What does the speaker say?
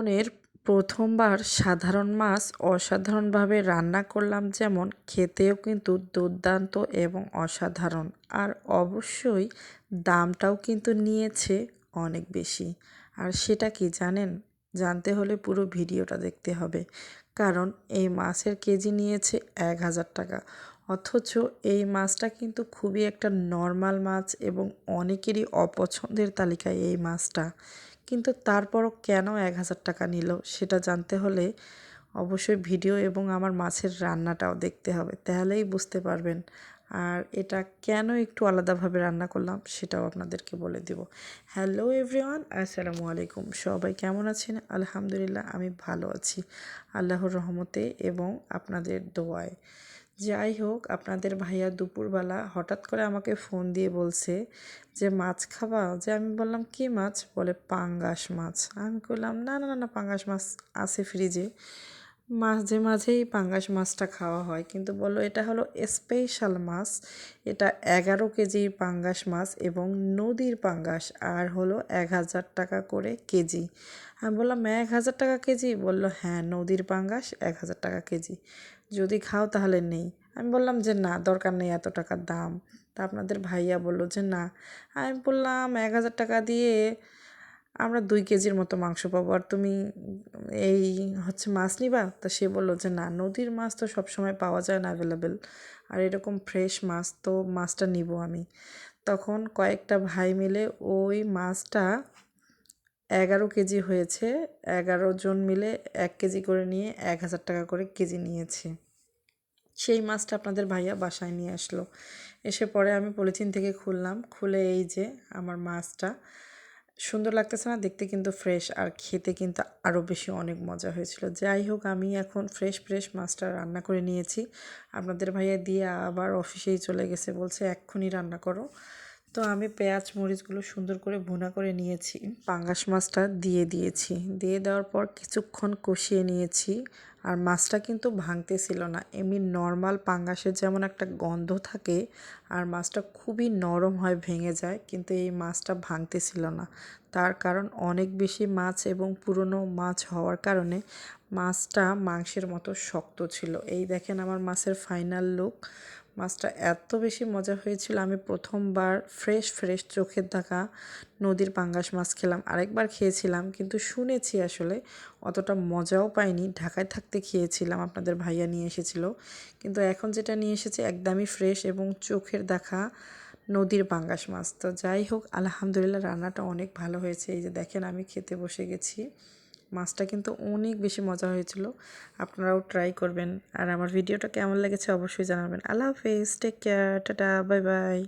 জীবনের প্রথমবার সাধারণ মাছ অসাধারণভাবে রান্না করলাম যেমন খেতেও কিন্তু দুর্দান্ত এবং অসাধারণ। আর অবশ্যই দামটাও কিন্তু নিয়েছে অনেক বেশি। আর সেটা কি জানেন? জানতে হলে পুরো ভিডিওটা দেখতে হবে। কারণ এই মাছের কেজি নিয়েছে এক হাজার টাকা। অথচ এই মাছটা কিন্তু খুবই একটা নর্মাল মাছ এবং অনেকেরই অপছন্দের তালিকায় এই মাছটা। কিন্তু তারপরও কেন এক হাজার টাকা নিল সেটা জানতে হলে অবশ্যই ভিডিও এবং আমার মাছের রান্নাটাও দেখতে হবে, তাহলেই বুঝতে পারবেন। আর এটা কেন একটু আলাদাভাবে রান্না করলাম সেটাও আপনাদেরকে বলে দিব। হ্যালো এভরিওয়ান, আসসালামু আলাইকুম। সবাই কেমন আছেন? আলহামদুলিল্লাহ, আমি ভালো আছি। আল্লাহর রহমতে এবং আপনাদের দোয়ায়। যাই হোক, আপনাদের ভাইয়া দুপুরবেলা হঠাৎ করে আমাকে ফোন দিয়ে বলছে যে, মাছ খাবা? যে আমি বললাম, কি মাছ? বলে, পাঙ্গাস মাছ। আমি বললাম না না না পাঙ্গাস মাছ আছে ফ্রিজে মাঝে মাঝেই পাঙ্গাস মাছটা খাওয়া হয়। কিন্তু বলল এটা হলো স্পেশাল মাছ। এটা এগারো কেজি পাঙ্গাস মাছ এবং নদীর পাঙ্গাস আর হলো এক হাজার টাকা করে কেজি। আমি বললাম, এক হাজার টাকা কেজি? বলল হ্যাঁ নদীর পাঙ্গাস এক হাজার টাকা কেজি। যদি খাও তাহলে নেই। আমি বললাম যে, না, দরকার নেই এত টাকার দাম। তা আপনাদের ভাইয়া বলল যে, না। আমি বললাম, এক হাজার টাকা দিয়ে আমরা দুই কেজির মতো মাংস পাবো। আর তুমি এই হচ্ছে মাছ নিবা? তা সে বলল যে, না, নদীর মাছ তো সবসময় পাওয়া যায় না অ্যাভেলেবেল আর এরকম ফ্রেশ মাছ তো মাছটা নিব আমি। তখন কয়েকটা ভাই মিলে ওই মাছটা এগারো কেজি হয়েছে। এগারো জন মিলে এক কেজি করে নিয়ে এক হাজার টাকা করে কেজি নিয়েছে। সেই মাছটা আপনাদের ভাইয়া বাসায় নিয়ে আসলো। এসে পরে আমি পলিথিন থেকে খুললাম। খুলে এই যে আমার মাছটা। সুন্দর লাগতেছে না? দেখতে কিন্তু ফ্রেশ আর খেতে কিন্তু আরও বেশি অনেক মজা হয়েছিল। যাই হোক, আমি এখন ফ্রেশ ফ্রেশ মাছটা রান্না করে নিয়েছি। আপনাদের ভাইয়া দিয়ে আবার অফিসেই চলে গেছে, বলছে এক্ষুনি রান্না করো। তো আমি পেঁয়াজ, মরিচগুলো সুন্দর করে ভুনা করে নিয়েছি। পাঙ্গাস মাছটা দিয়ে দিয়েছি। দিয়ে দেওয়ার পর কিছুক্ষণ কষিয়ে নিয়েছি। আর মাছটা কিন্তু ভাঙতেছিল না। এমনি নর্মাল পাঙ্গাসের যেমন একটা গন্ধ থাকে, আর মাছটা খুবই নরম হয়, ভেঙে যায়, কিন্তু এই মাছটা ভাঙতেছিল না। তার কারণ অনেক বেশি মাছ এবং পুরনো মাছ হওয়ার কারণে মাছটা মাংসের মতো শক্ত ছিল। এই দেখেন আমার মাছের ফাইনাল লুক মাছটা এত বেশি মজা হয়েছিল। আমি প্রথমবার ফ্রেশ ফ্রেশ চোখের দেখা নদীর পাঙ্গাস মাছ খেলাম। আরেকবার খেয়েছিলাম, কিন্তু শুনেছি আসলে অতটা মজাও পাইনি। ঢাকায় থাকতে খেয়েছিলাম, আপনাদের ভাইয়া নিয়ে এসেছিল। কিন্তু এখন যেটা নিয়ে এসেছে একদমই ফ্রেশ এবং চোখের দেখা নদীর পাঙ্গাস মাছ। তো যাই হোক, আলহামদুলিল্লাহ রান্নাটা অনেক ভালো হয়েছে। এই যে দেখেন, আমি খেতে বসে গেছি। মাছটা কিন্তু অনেক বেশি মজা হয়েছিল। আপনারাও ট্রাই করবেন। আর আমার ভিডিওটা কেমন লেগেছে অবশ্যই জানাবেন। আল্লাহ হাফেজ take care tata bye bye